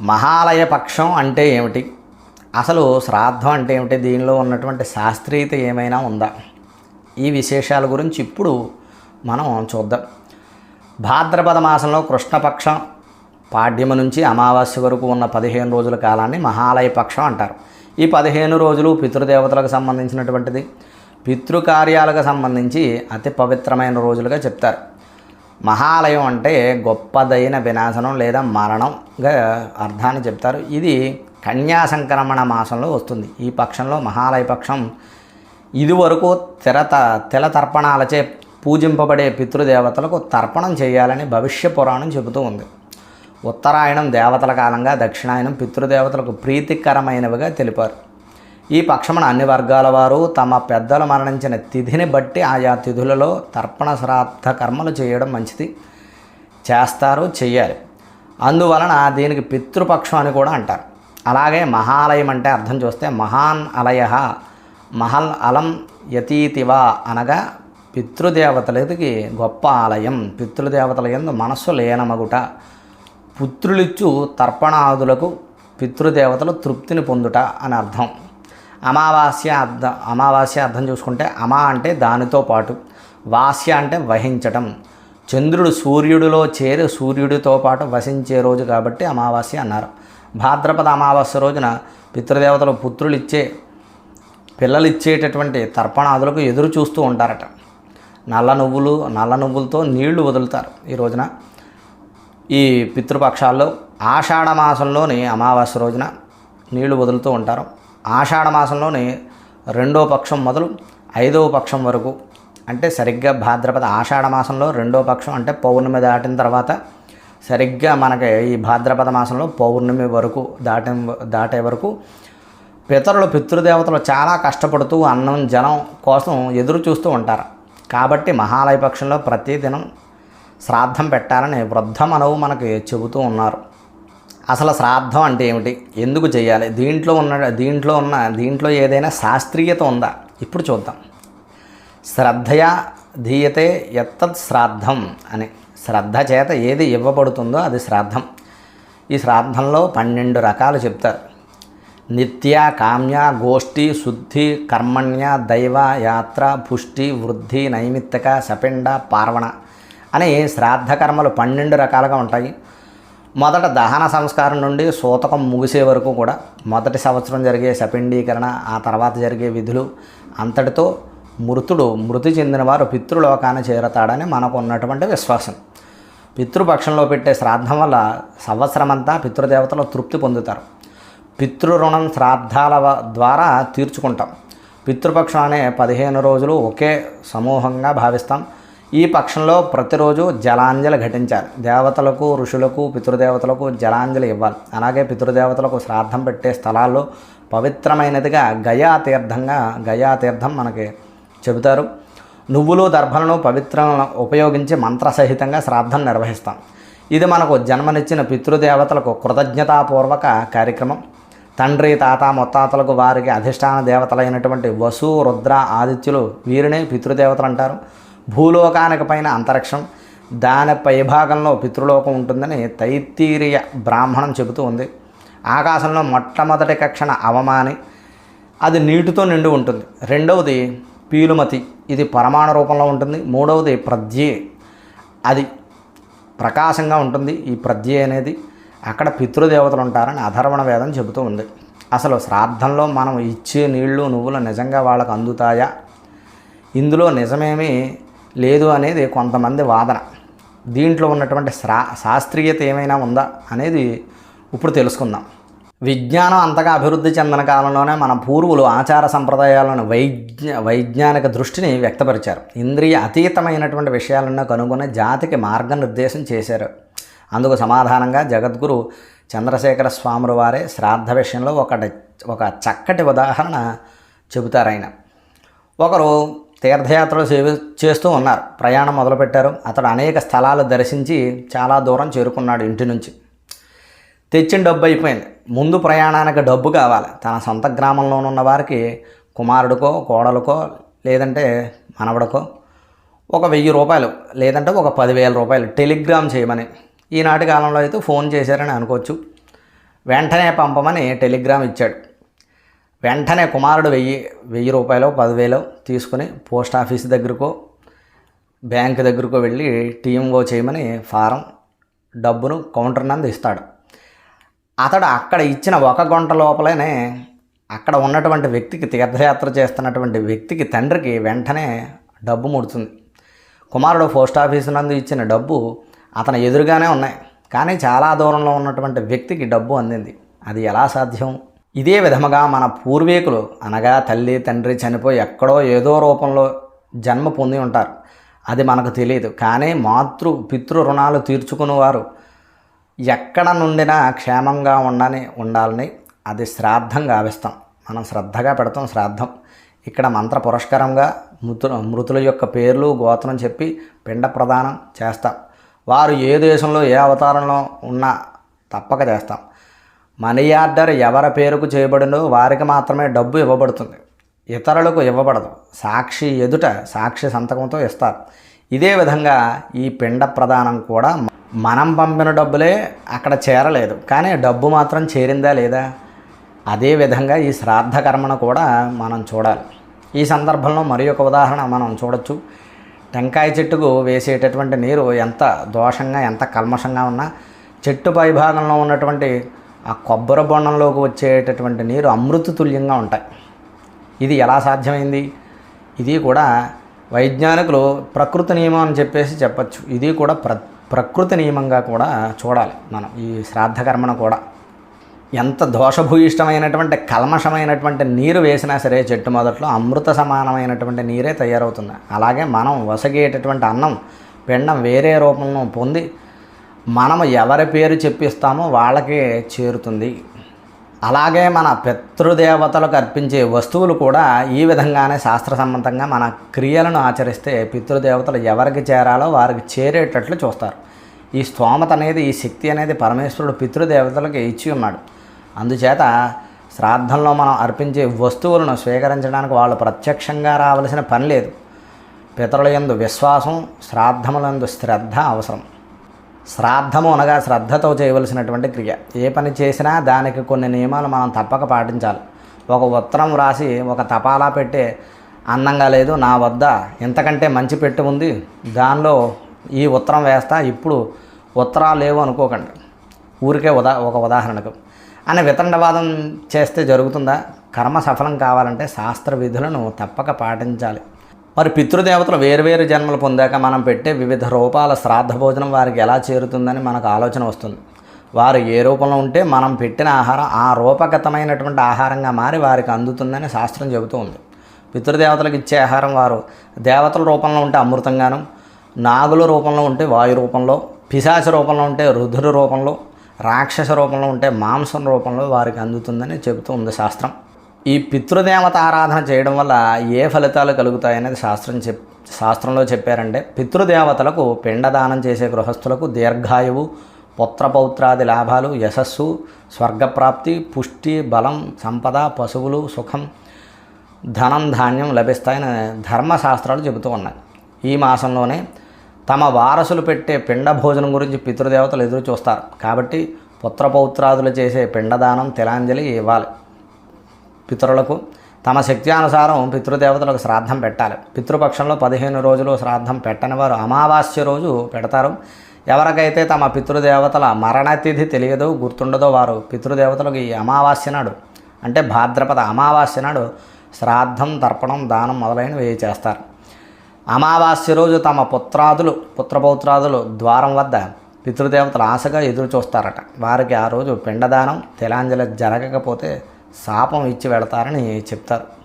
మహాలయ పక్షం అంటే ఏమిటి? అసలు శ్రాద్ధం అంటే ఏమిటి? దీనిలో ఉన్నటువంటి శాస్త్రీయత ఏమైనా ఉందా? ఈ విశేషాల గురించి ఇప్పుడు మనం చూద్దాం. భాద్రపద మాసంలో కృష్ణపక్షం పాడ్యము నుంచి అమావాస్య వరకు ఉన్న పదిహేను రోజుల కాలాన్ని మహాలయ పక్షం అంటారు. ఈ పదిహేను రోజులు పితృదేవతలకు సంబంధించినటువంటిది. పితృకార్యాలకు సంబంధించి అతి పవిత్రమైన రోజులుగా చెప్తారు. మహాలయం అంటే గొప్పదైన వినాశనం లేదా మరణంగా అర్థాన్ని చెప్తారు. ఇది కన్యా సంక్రమణ మాసంలో వస్తుంది. ఈ పక్షంలో మహాలయ పక్షం ఇదివరకు తిరత తిల తర్పణాలచే పూజింపబడే పితృదేవతలకు తర్పణం చేయాలని భవిష్య పురాణం చెబుతూ ఉంది. ఉత్తరాయణం దేవతల కాలంగా దక్షిణాయనం పితృదేవతలకు ప్రీతికరమైనవిగా తెలిపారు. ఈ పక్షమున అన్ని వర్గాల వారు తమ పెద్దలు మరణించిన తిథిని బట్టి ఆయా తిథులలో తర్పణ శ్రాద్ధ కర్మలు చేయడం మంచిది. చేస్తారు చెయ్యాలి. అందువలన దీనికి పితృపక్షం అని కూడా అంటారు. అలాగే మహాలయం అంటే అర్థం చూస్తే మహాన్ అలయ మహల్ అలం యతీతివా అనగా పితృదేవతలకి గొప్ప ఆలయం. పితృదేవతల ఎందు మనస్సు లేనమగుట. పుత్రులిచ్చు తర్పణాదులకు పితృదేవతలు తృప్తిని పొందుట అని అర్థం. అమావాస్య అర్థం అమావాస్య అర్థం చూసుకుంటే అమా అంటే దానితో పాటు వాస్య అంటే వహించటం. చంద్రుడు సూర్యుడిలో చేరి సూర్యుడితో పాటు వసించే రోజు కాబట్టి అమావాస్య అన్నారు. భాద్రపద అమావాస్య రోజున పితృదేవతలు పుత్రులు ఇచ్చే పిల్లలు ఇచ్చేటటువంటి తర్పణాదులకు ఎదురు చూస్తూ ఉంటారట. నల్ల నువ్వులు నల్ల నువ్వులతో నీళ్ళు వదులుతారు ఈ రోజున. ఈ పితృపక్షాల్లో ఆషాఢ మాసంలోని అమావాస్య రోజున నీళ్ళు వదులుతూ ఉంటారు. ఆషాఢ మాసంలోని రెండో పక్షం మొదలు ఐదవ పక్షం వరకు. అంటే సరిగ్గా భాద్రపద ఆషాఢ మాసంలో రెండో పక్షం అంటే పౌర్ణమి దాటిన తర్వాత సరిగ్గా మనకి ఈ భాద్రపద మాసంలో పౌర్ణమి వరకు దాటి దాటే వరకు పితరులు పితృదేవతలు చాలా కష్టపడుతూ అన్నం జనం కోసం ఎదురు చూస్తూ ఉంటారు. కాబట్టి మహాలయ పక్షంలో ప్రతిదినం శ్రాద్ధం పెట్టాలని వృద్ధ మనవు మనకి చెబుతూ ఉన్నారు. అసలు శ్రాద్ధం అంటే ఏమిటి? ఎందుకు చేయాలి? దీంట్లో ఉన్న దీంట్లో ఉన్న దీంట్లో ఏదైనా శాస్త్రీయత ఉందా? ఇప్పుడు చూద్దాం. శ్రద్ధయా ధీయతే ఎత్తత్ శ్రాద్ధం అని. శ్రద్ధ చేత ఏది ఇవ్వబడుతుందో అది శ్రాద్ధం. ఈ శ్రాద్ధంలో పన్నెండు రకాలు చెప్తారు. నిత్య కామ్య గోష్ఠి శుద్ధి కర్మణ్య దైవ యాత్ర పుష్టి వృద్ధి నైమిత్తిక సపిండ పార్వణ అని శ్రాద్ధ కర్మలు పన్నెండు రకాలుగా ఉంటాయి. మొదట దహన సంస్కారం నుండి సూతకం ముగిసే వరకు కూడా మొదటి సంవత్సరం జరిగే శపిండీకరణ ఆ తర్వాత జరిగే విధులు అంతటితో మృతుడు మృతి చెందిన వారు పితృలోకాన్ని చేరతాడని మనకు ఉన్నటువంటి విశ్వాసం. పితృపక్షంలో పెట్టే శ్రాద్ధం వల్ల సంవత్సరమంతా పితృదేవతలు తృప్తి పొందుతారు. పితృరుణం శ్రాద్ధాల ద్వారా తీర్చుకుంటాం. పితృపక్షం అనే పదిహేను రోజులు ఒకే సమూహంగా భావిస్తాం. ఈ పక్షంలో ప్రతిరోజు జలాంజలి ఘటించాలి. దేవతలకు ఋషులకు పితృదేవతలకు జలాంజలి ఇవ్వాలి. అలాగే పితృదేవతలకు శ్రాద్ధం పెట్టే స్థలాల్లో పవిత్రమైనదిగా గయా తీర్థంగా గయా తీర్థం మనకి చెబుతారు. నువ్వులు దర్భలను పవిత్రంగా ఉపయోగించి మంత్రసహితంగా శ్రాద్ధం నిర్వహిస్తాం. ఇది మనకు జన్మనిచ్చిన పితృదేవతలకు కృతజ్ఞతాపూర్వక కార్యక్రమం. తండ్రి తాత ముత్తాతలకు వారికి అధిష్టాన దేవతలైనటువంటి వసు రుద్ర ఆదిత్యులు వీరిని పితృదేవతలు అంటారు. భూలోకానికి పైన అంతరిక్షం దాని పైభాగంలో పితృలోకం ఉంటుందని తైత్తీరియ బ్రాహ్మణం చెబుతూ ఉంది. ఆకాశంలో మొట్టమొదటి కక్షణ అవమాని అది నీటితో నిండి ఉంటుంది. రెండవది పీలుమతి ఇది పరమాణు రూపంలో ఉంటుంది. మూడవది ప్రద్యే అది ప్రకాశంగా ఉంటుంది. ఈ ప్రద్యే అనేది అక్కడ పితృదేవతలు ఉంటారని అధర్వణ వేదం చెబుతూ ఉంది. అసలు శ్రాద్ధంలో మనం ఇచ్చే నీళ్ళు నువ్వులు నిజంగా వాళ్ళకు అందుతాయా? ఇందులో నిజమేమీ లేదు అనేది కొంతమంది వాదన. దీంట్లో ఉన్నటువంటి శా శాస్త్రీయత ఏమైనా ఉందా అనేది ఇప్పుడు తెలుసుకుందాం. విజ్ఞానం అంతగా అభివృద్ధి చెందిన కాలంలోనే మన పూర్వులు ఆచార సంప్రదాయాలను వైజ్ఞ వైజ్ఞానిక దృష్టిని వ్యక్తపరిచారు. ఇంద్రియ అతీతమైనటువంటి విషయాలను కనుగొని జాతికి మార్గనిర్దేశం చేశారు. అందుకు సమాధానంగా జగద్గురు చంద్రశేఖర స్వాముల వారే శ్రాద్ధ విషయంలో ఒకటి ఒక చక్కటి ఉదాహరణ చెబుతారు ఆయన ఒకరు తీర్థయాత్రలు సేవ చేస్తూ ఉన్నారు. ప్రయాణం మొదలుపెట్టారు. అతడు అనేక స్థలాలు దర్శించి చాలా దూరం చేరుకున్నాడు ఇంటి నుంచి. తెచ్చిన డబ్బు అయిపోయింది. ముందు ప్రయాణానికి డబ్బు కావాలి. తన సొంత గ్రామంలో ఉన్న వారికి కుమారుడికో కోడలకో లేదంటే మనవడికో ఒక వెయ్యి రూపాయలు లేదంటే ఒక పదివేల రూపాయలు టెలిగ్రామ్ చేయమని. ఈనాటి కాలంలో అయితే ఫోన్ చేశారని అనుకోవచ్చు. వెంటనే పంపమని టెలిగ్రామ్ ఇచ్చాడు. వెంటనే కుమారుడు వెయ్యి వెయ్యి రూపాయలు పదివేలు తీసుకుని పోస్ట్ ఆఫీస్ దగ్గరకో బ్యాంక్ దగ్గరకో వెళ్ళి టీఎంఓ చేయమని ఫారం డబ్బును కౌంటర్ నందు ఇస్తాడు. అతడు అక్కడ ఇచ్చిన ఒక గంట లోపలనే అక్కడ ఉన్నటువంటి వ్యక్తికి తీర్థయాత్ర చేస్తున్నటువంటి వ్యక్తికి తండ్రికి వెంటనే డబ్బు ముడుతుంది. కుమారుడు పోస్ట్ ఆఫీస్ నందు ఇచ్చిన డబ్బు అతని ఎదురుగానే ఉన్నాయి. కానీ చాలా దూరంలో ఉన్నటువంటి వ్యక్తికి డబ్బు అందింది. అది ఎలా సాధ్యం? ఇదే విధముగా మన పూర్వీకులు అనగా తల్లి తండ్రి చనిపోయి ఎక్కడో ఏదో రూపంలో జన్మ పొంది ఉంటారు. అది మనకు తెలియదు. కానీ మాతృ పితృ రుణాలు తీర్చుకునేవారు. ఎక్కడ నుండినా క్షేమంగా ఉండని ఉండాలని అది శ్రాద్ధం గావిస్తాం. మనం శ్రద్ధగా పెడతాం శ్రాద్ధం. ఇక్కడ మంత్ర పురస్కారంగా మృతు మృతుల యొక్క పేర్లు గోత్రం చెప్పి పిండ ప్రదానం చేస్తాం. వారు ఏ దేశంలో ఏ అవతారంలో ఉన్నా తప్పక చేస్తాం. మనీ ఆర్డర్ ఎవరి పేరుకు చేయబడినో వారికి మాత్రమే డబ్బు ఇవ్వబడుతుంది. ఇతరులకు ఇవ్వబడదు. సాక్షి ఎదుట సాక్షి సంతకంతో ఇస్తారు. ఇదే విధంగా ఈ పిండ ప్రదానం కూడా మనం పంపిన డబ్బులే అక్కడ చేరలేదు. కానీ డబ్బు మాత్రం చేరిందా లేదా? అదే విధంగా ఈ శ్రాద్ధ కర్మను కూడా మనం చూడాలి. ఈ సందర్భంలో మరి ఒక ఉదాహరణ మనం చూడొచ్చు. టెంకాయ చెట్టుకు వేసేటటువంటి నీరు ఎంత దోషంగా ఎంత కల్మషంగా ఉన్నా చెట్టు పై భాగంలో ఉన్నటువంటి ఆ కొబ్బరి బొండంలోకి వచ్చేటటువంటి నీరు అమృత తుల్యంగా ఉంటాయి. ఇది ఎలా సాధ్యమైంది? ఇది కూడా వైజ్ఞానికులు ప్రకృతి నియమం అని చెప్పేసి చెప్పచ్చు. ఇది కూడా ప్ర ప్రకృతి నియమంగా కూడా చూడాలి మనం ఈ శ్రాద్ధకర్మను కూడా. ఎంత దోషభూయిష్టమైనటువంటి కల్మషమైనటువంటి నీరు వేసినా సరే చెట్టు మొదట్లో అమృత సమానమైనటువంటి నీరే తయారవుతుంది. అలాగే మనం వసగేటటువంటి అన్నం పిండం వేరే రూపంలో పొంది మనం ఎవరి పేరు చెప్పిస్తామో వాళ్ళకే చేరుతుంది. అలాగే మన పితృదేవతలకు అర్పించే వస్తువులు కూడా ఈ విధంగానే శాస్త్ర సంబంధంగా మన క్రియలను ఆచరిస్తే పితృదేవతలు ఎవరికి చేరాలో వారికి చేరేటట్లు చూస్తారు. ఈ స్తోమత అనేది ఈ శక్తి అనేది పరమేశ్వరుడు పితృదేవతలకు ఇచ్చి ఉన్నాడు. అందుచేత శ్రాద్ధంలో మనం అర్పించే వస్తువులను స్వీకరించడానికి వాళ్ళు ప్రత్యక్షంగా రావలసిన పని లేదు. పితరుల యందు విశ్వాసం శ్రాద్ధములందు శ్రద్ధ అవసరం. శ్రాద్ధము అనగా శ్రద్ధతో చేయవలసినటువంటి క్రియ. ఏ పని చేసినా దానికి కొన్ని నియమాలు మనం తప్పక పాటించాలి. ఒక ఉత్తరం వ్రాసి ఒక తపాలా పెట్టే అందంగా లేదు నా వద్ద ఇంతకంటే మంచి పెట్టు ఉంది దానిలో ఈ ఉత్తరం వేస్తా ఇప్పుడు ఉత్తరాలు లేవు అనుకోకండి. ఊరికే ఉదా ఒక ఉదాహరణకు. అని వితండవాదం చేస్తే జరుగుతుందా? కర్మ సఫలం కావాలంటే శాస్త్ర విధులను తప్పక పాటించాలి. మరి పితృదేవతలు వేరువేరు జన్మలు పొందాక మనం పెట్టే వివిధ రూపాల శ్రాద్ధ భోజనం వారికి ఎలా చేరుతుందని మనకు ఆలోచన వస్తుంది. వారు ఏ రూపంలో ఉంటే మనం పెట్టిన ఆహారం ఆ రూపగతమైనటువంటి ఆహారంగా మారి వారికి అందుతుందని శాస్త్రం చెబుతూ ఉంది. పితృదేవతలకు ఇచ్చే ఆహారం వారు దేవతల రూపంలో ఉంటే అమృతంగాను నాగుల రూపంలో ఉంటే వాయు రూపంలో పిశాచ రూపంలో ఉంటే రుధుర రూపంలో రాక్షస రూపంలో ఉంటే మాంసం రూపంలో వారికి అందుతుందని చెబుతూ ఉంది శాస్త్రం. ఈ పితృదేవత ఆరాధన చేయడం వల్ల ఏ ఫలితాలు కలుగుతాయనేది శాస్త్రం చెప్ శాస్త్రంలో చెప్పారంటే పితృదేవతలకు పిండదానం చేసే గృహస్థులకు దీర్ఘాయువు పుత్రపౌత్రాది లాభాలు యశస్సు స్వర్గప్రాప్తి పుష్టి బలం సంపద పశువులు సుఖం ధనం ధాన్యం లభిస్తాయని ధర్మశాస్త్రాలు చెబుతూ ఉన్నాయి. ఈ మాసంలోనే తమ వారసులు పెట్టే పిండ భోజనం గురించి పితృదేవతలు ఎదురు చూస్తారు. కాబట్టి పుత్రపౌత్రాదులు చేసే పిండదానం తిలాంజలి ఇవ్వాలి. పితరులకు తమ శక్తి అనుసారం పితృదేవతలకు శ్రాద్ధం పెట్టాలి. పితృపక్షంలో పదిహేను రోజులు శ్రాద్ధం పెట్టని వారు అమావాస్య రోజు పెడతారు. ఎవరికైతే తమ పితృదేవతల మరణతిథి తెలియదు గుర్తుండదో వారు పితృదేవతలకు ఈ అమావాస్య నాడు అంటే భాద్రపద అమావాస్య నాడు శ్రాద్ధం తర్పణం దానం మొదలైనవి చేస్తారు. అమావాస్య రోజు తమ పుత్రాదులు పుత్రపౌత్రాదులు ద్వారం వద్ద పితృదేవతలు ఆశగా ఎదురు చూస్తారట వారికి ఆ రోజు పిండదానం తిలాంజలి జరగకపోతే శాపం ఇచ్చి వెళతారని చెప్తారు.